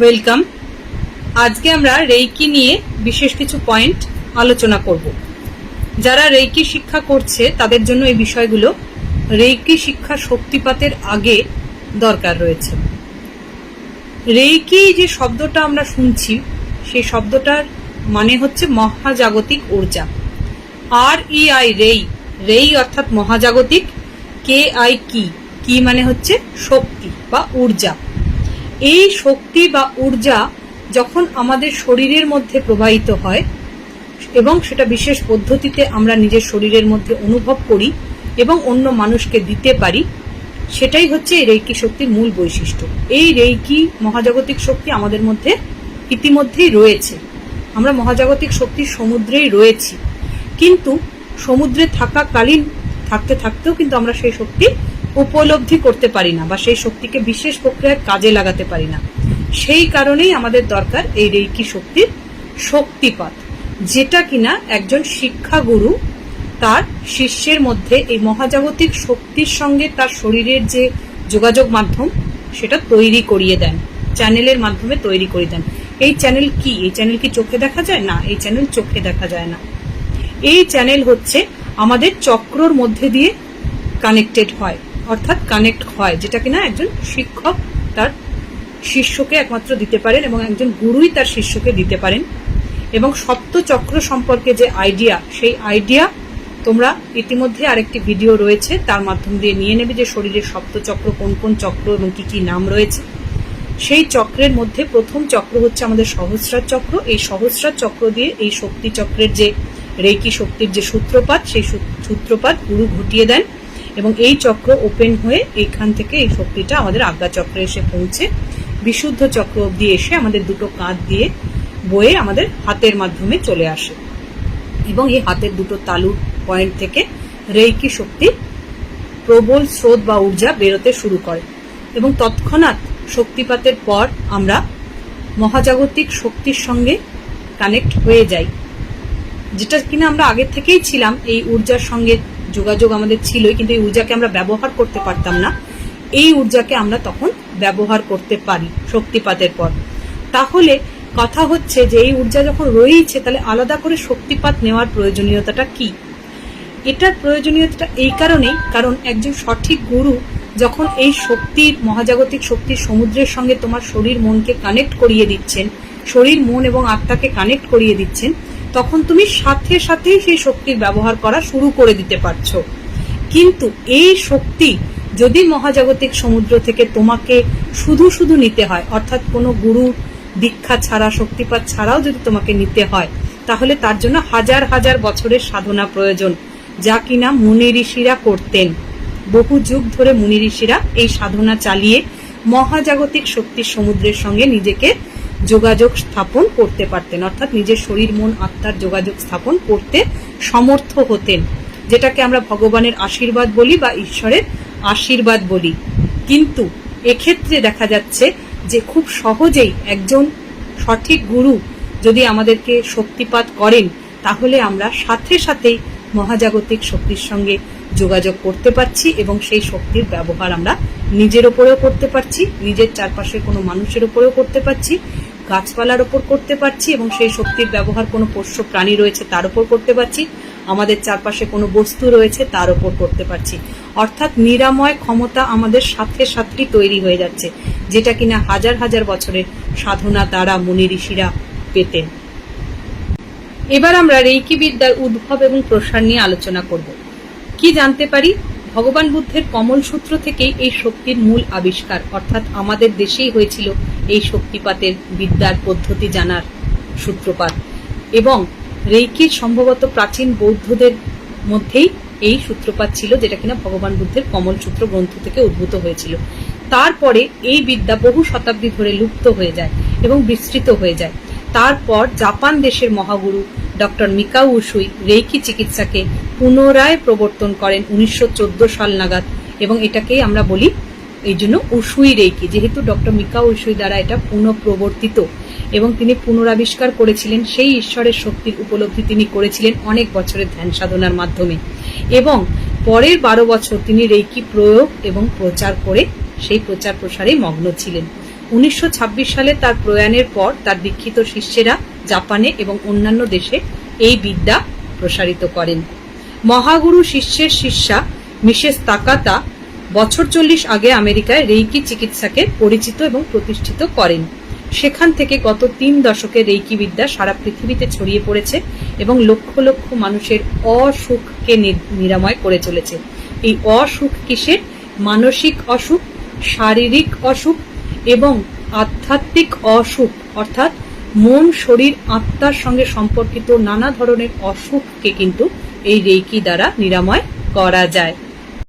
Welcome. আজকে আমরা reiki নিয়ে বিশেষ কিছু পয়েন্ট আলোচনা করব। যারা রেইকি শিক্ষা করছে, তাদের জন্য এই বিষয়গুলো রেইকি শিক্ষা শক্তিপাতের আগে দরকার রয়েছে। রেইকি যে শব্দটা আমরা শুনছি সেই শব্দটার মানে হচ্ছে মহাজাগতিক ঊর্জা। আর ই আই, রেই রেই অর্থাৎ মহাজাগতিক, কে আই কি কি মানে হচ্ছে শক্তি বা ঊর্জা। এই শক্তি বা ঊর্জা যখন আমাদের শরীরের মধ্যে প্রবাহিত হয়, এবং সেটা বিশেষ পদ্ধতিতে আমরা নিজের শরীরের মধ্যে অনুভব করি এবং অন্য মানুষকে দিতে পারি, সেটাই হচ্ছে এই রেইকি শক্তির মূল বৈশিষ্ট্য। এই রেইকি মহাজাগতিক শক্তি আমাদের মধ্যে ইতিমধ্যেই রয়েছে। আমরা মহাজাগতিক শক্তির সমুদ্রেই রয়েছি। কিন্তু সমুদ্রে থাকাকালীন থাকতে থাকতেও কিন্তু আমরা সেই শক্তি উপলব্ধি করতে পারি না বা সেই শক্তিকে বিশেষ প্রক্রিয়ায় কাজে লাগাতে পারি না। সেই কারণেই আমাদের দরকার এই রেইকি শক্তির শক্তিপাত, যেটা কিনা একজন শিক্ষাগুরু তার শিষ্যের মধ্যে এই মহাজাগতিক শক্তির সঙ্গে তার শরীরের যে যোগাযোগ মাধ্যম, সেটা তৈরি করিয়ে দেন, চ্যানেলের মাধ্যমে তৈরি করে দেন। এই চ্যানেল কি? এই চ্যানেল কি চোখে দেখা যায়? না, এই চ্যানেল চোখে দেখা যায় না। এই চ্যানেল হচ্ছে আমাদের চক্রর মধ্যে দিয়ে কানেক্টেড হয়, অর্থাৎ কানেক্ট হয়, যেটা কিনা একজন শিক্ষক তার শিষ্যকে একমাত্র দিতে পারেন এবং একজন গুরুই তার শিষ্যকে দিতে পারেন। এবং সপ্ত চক্র সম্পর্কে যে আইডিয়া সেই আইডিয়া তোমরা ইতিমধ্যে আরেকটি ভিডিও রয়েছে, তার মাধ্যম দিয়ে নিয়ে নেবে যে শরীরের সপ্ত চক্র কোন কোন চক্র এবং কি কি নাম রয়েছে। সেই চক্রের মধ্যে প্রথম চক্র হচ্ছে আমাদের সহস্রার চক্র। এই সহস্রার চক্র দিয়ে এই শক্তি চক্রের যে রেকি শক্তির যে সূত্রপাত, সেই সূত্রপাত গুরু ঘটিয়ে দেন এবং এই চক্র ওপেন হয়ে এইখান থেকে এই শক্তিটা আমাদের আজ্ঞা চক্রে এসে পৌঁছে, বিশুদ্ধ চক্র অব্দি এসে আমাদের দুটো কাঁধ দিয়ে বয়ে আমাদের হাতের মাধ্যমে চলে আসে। এবং এই হাতের দুটো তালুর পয়েন্ট থেকে রেইকি শক্তি প্রবল স্রোত বা ঊর্জা বেরোতে শুরু করে এবং তৎক্ষণাৎ শক্তিপাতের পর আমরা মহাজাগতিক শক্তির সঙ্গে কানেক্ট হয়ে যাই। যেটা কিনা আমরা আগের থেকেই ছিলাম, এই ঊর্জার সঙ্গে যোগাযোগ আমাদের ছিলই, কিন্তু এই ঊর্জাকে আমরা ব্যবহার করতে পারতাম না। এই ঊর্জাকে আমরা তখন ব্যবহার করতে পারি শক্তিপাতের পর। তাহলে কথা হচ্ছে যে এই ঊর্জা যখন রয়েইছে, তাহলে আলাদা করে শক্তিপাত নেওয়ার প্রয়োজনীয়তাটা কি? এটার প্রয়োজনীয়তাটা এই কারণেই, কারণ একজন সঠিক গুরু যখন এই শক্তির, মহাজাগতিক শক্তির সমুদ্রের সঙ্গে তোমার শরীর মনকে কানেক্ট করিয়ে দিচ্ছেন, শরীর, মন এবং আত্মাকে কানেক্ট করিয়ে দিচ্ছেন তখন তুমি সাথে সাথেই সেই শক্তির ব্যবহার করা শুরু করে দিতে পারছ। কিন্তু এই শক্তি যদি মহাজাগতিক সমুদ্র থেকে তোমাকে শুধু শুধু নিতে হয়, অর্থাৎ কোনো গুরু, দীক্ষা ছাড়া, শক্তিপাত ছাড়াও যদি তোমাকে নিতে হয়, তাহলে তার জন্য হাজার হাজার বছরের সাধনা প্রয়োজন, যা কিনা মুনি ঋষিরা করতেন। বহু যুগ ধরে মুনি ঋষিরা এই সাধনা চালিয়ে মহাজাগতিক শক্তির সমুদ্রের সঙ্গে নিজেকে যোগাযোগ স্থাপন করতে পারতেন, অর্থাৎ নিজের শরীর, মন, আত্মার যোগাযোগ স্থাপন করতে সমর্থ হতেন। যেটাকে আমরা ভগবানের আশীর্বাদ বলি বা ঈশ্বরের আশীর্বাদ বলি। কিন্তু এক্ষেত্রে দেখা যাচ্ছে যে খুব সহজেই একজন সঠিক গুরু যদি আমাদেরকে শক্তিপাত করেন, তাহলে আমরা সাথে সাথেই মহাজাগতিক শক্তির সঙ্গে যোগাযোগ করতে পারছি এবং সেই শক্তির ব্যবহার আমরা নিজের ওপরেও করতে পারছি, নিজের চারপাশে কোনো মানুষের ওপরেও করতে পারছি। গাছপালার ওপর করতে পারছি এবং সেই শক্তির ব্যবহার কোনো পোষ্য প্রাণী রয়েছে তার উপর করতে পারছি। আমাদের চারপাশে কোনো বস্তু রয়েছে তার ওপর করতে পারছি। অর্থাৎ নিরাময় ক্ষমতা আমাদের সাথে সাথেই তৈরি হয়ে যাচ্ছে, যেটা কিনা হাজার হাজার বছরের সাধনা দ্বারা মুনি ঋষিরা পেতেন। এবার আমরা রেইকি বিদ্যার উদ্ভব এবং প্রসার নিয়ে আলোচনা করব। কি জানতে পারি? ভগবান বুদ্ধের কমল সূত্র থেকেই এই শক্তির মূল আবিষ্কার, অর্থাৎ আমাদের দেশেই হয়েছিল এই শক্তিপাতের বিদ্যার পদ্ধতি জানার সূত্রপাত। এবং রেইকির সম্ভবত প্রাচীন বৌদ্ধদের মধ্যেই এই সূত্রপাত ছিল যেটা কিনা ভগবান বুদ্ধের কমল সূত্র গ্রন্থ থেকে উদ্ভূত হয়েছিল। তারপরে এই বিদ্যা বহু শতাব্দী ধরে লুপ্ত হয়ে যায় এবং বিস্তৃত হয়ে যায়। তারপর জাপান দেশের মহাগুরু ডক্টর মিকাউ উসুই রেইকি চিকিৎসাকে পুনরায় প্রবর্তন করেন উনিশশো চোদ্দ সাল নাগাদ। এবং এটাকেই আমরা বলি এই জন্য উসুই রেইকি। যেহেতু ডক্টর মিকা উসুই দ্বারা এটা পুনঃপ্রবর্তিত এবং তিনি পুনরাবিষ্কার করেছিলেন, সেই ঈশ্বরের শক্তির উপলব্ধি তিনি করেছিলেন অনেক বছরের ধ্যান সাধনার মাধ্যমে। এবং পরের বারো বছর তিনি রেইকি প্রয়োগ এবং প্রচার করে সেই প্রচার প্রসারে মগ্ন ছিলেন। উনিশশো ছাব্বিশ সালে তার প্রয়াণের পর তার দীক্ষিত শিষ্যেরা জাপানে এবং অন্যান্য দেশে এই বিদ্যা প্রসারিত করেন। মহাগুরু শিষ্যের শিষ্যা মিসেস তাকাতা বছর চল্লিশ আগে আমেরিকায় রেইকি চিকিৎসাকে পরিচিত এবং প্রতিষ্ঠিত করেন। সেখান থেকে গত তিন দশকে রেইকি বিদ্যা সারা পৃথিবীতে ছড়িয়ে পড়েছে এবং লক্ষ লক্ষ মানুষের অসুখকে নিরাময় করে চলেছে। এই অসুখ কিসের? মানসিক অসুখ, শারীরিক অসুখ এবং আধ্যাত্মিক অসুখ, অর্থাৎ মন, শরীর, আত্মার সঙ্গে সম্পর্কিত নানা ধরনের অসুখকে কিন্তু এই রেইকি দ্বারা নিরাময় করা যায়।